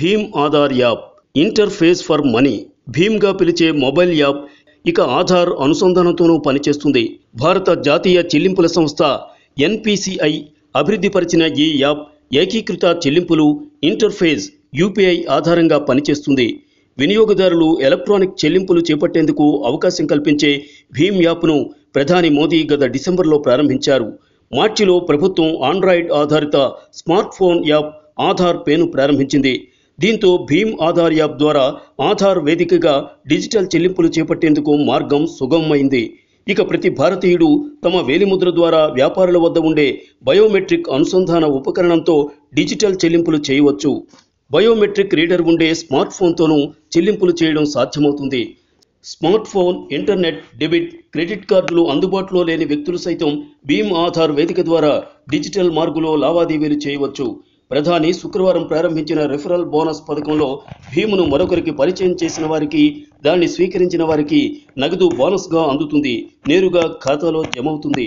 Bhim Aadhaar app interface for money భీమ్గా పిలిచే mobile app ఇక ఆధార్ అనుసంధానంతోనూ పనిచేస్తుంది. భారత జాతీయ చెల్లింపుల సంస్థ ఎన్పిసిఐ అభివృద్ధిపరిచిన ఈ యాప్ ఏకీకృత చెల్లింపులు ఇంటర్ఫేస్ యూపీఐ ఆధారంగా పనిచేస్తుంది. వినియోగదారులు ఎలక్ట్రానిక్ చెల్లింపులు చేపట్టేందుకు అవకాశం కల్పించే భీమ్ యాప్ను ప్రధాని మోదీ గత డిసెంబర్లో ప్రారంభించారు. మార్చిలో ప్రభుత్వం ఆండ్రాయిడ్ ఆధారిత స్మార్ట్ ఫోన్ యాప్ ఆధార్ పేను ప్రారంభించింది. దీంతో భీమ్ ఆధార్ యాప్ ద్వారా ఆధార్ వేదికగా డిజిటల్ చెల్లింపులు చేపట్టేందుకు మార్గం సుగమమైంది. ఇక ప్రతి భారతీయుడు తమ వేలిముద్ర ద్వారా వ్యాపారుల వద్ద ఉండే బయోమెట్రిక్ అనుసంధాన ఉపకరణంతో డిజిటల్ చెల్లింపులు చేయవచ్చు. బయోమెట్రిక్ రీడర్ ఉండే స్మార్ట్ ఫోన్తోనూ చెల్లింపులు చేయడం సాధ్యమవుతుంది. Smart phone internet debit credit కార్డులు అందుబాటులో లేని వ్యక్తులు సైతం భీమ్ ఆధార్ వేదిక ద్వారా డిజిటల్ మార్గులో లావాదేవీలు చేయవచ్చు. ప్రధాని శుక్రవారం ప్రారంభించిన రెఫరల్ బోనస్ పథకంలో భీమును మరొకరికి పరిచయం చేసిన వారికి దాన్ని స్వీకరించిన వారికి నగదు బోనస్గా అందుతుంది. నేరుగా ఖాతాలో జమ అవుతుంది